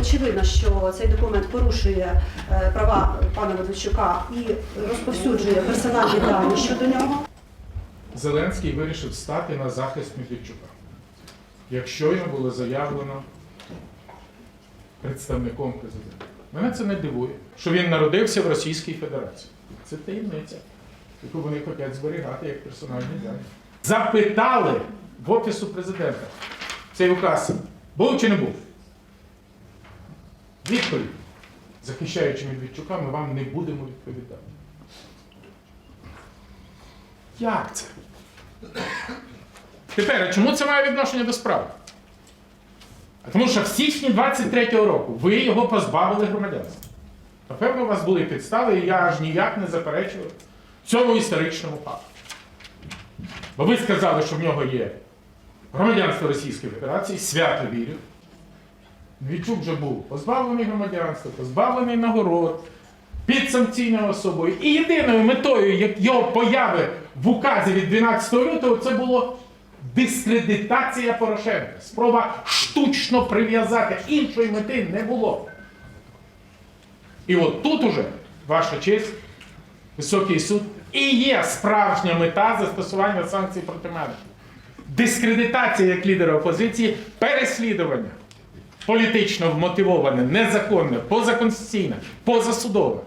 очевидно, що цей документ порушує е, права пана Медведчука і розповсюджує персональні дані щодо нього. Зеленський вирішив стати на захист Медведчука. Якщо йому було заявлено представником президента. Мене це не дивує, що він народився в Російській Федерації. Це таємниця, яку вони хочуть зберігати як персональні дані. Запитали в Офісу президента цей указ був чи не був? Відповідь. Захищаючи Медведчука, ми вам не будемо відповідати. Як це? Тепер, а чому це має відношення до справи? А тому що в січні 23-го року ви його позбавили громадянства. Напевно, у вас були підстави, і я аж ніяк не заперечував цьому історичному факту. Бо ви сказали, що в нього є громадянство Російської Федерації, свято вірю. Двічук вже був позбавлений громадянства, позбавлений нагород, підсанкційною особою. І єдиною метою його появи в указі від 12 лютого це було дискредитація Порошенка. Спроба штучно прив'язати. Іншої мети не було. І от тут уже, ваша честь, високий суд, і є справжня мета застосування санкцій проти мене. Дискредитація як лідера опозиції, переслідування політично вмотивоване, незаконне, позаконституційне, позасудове.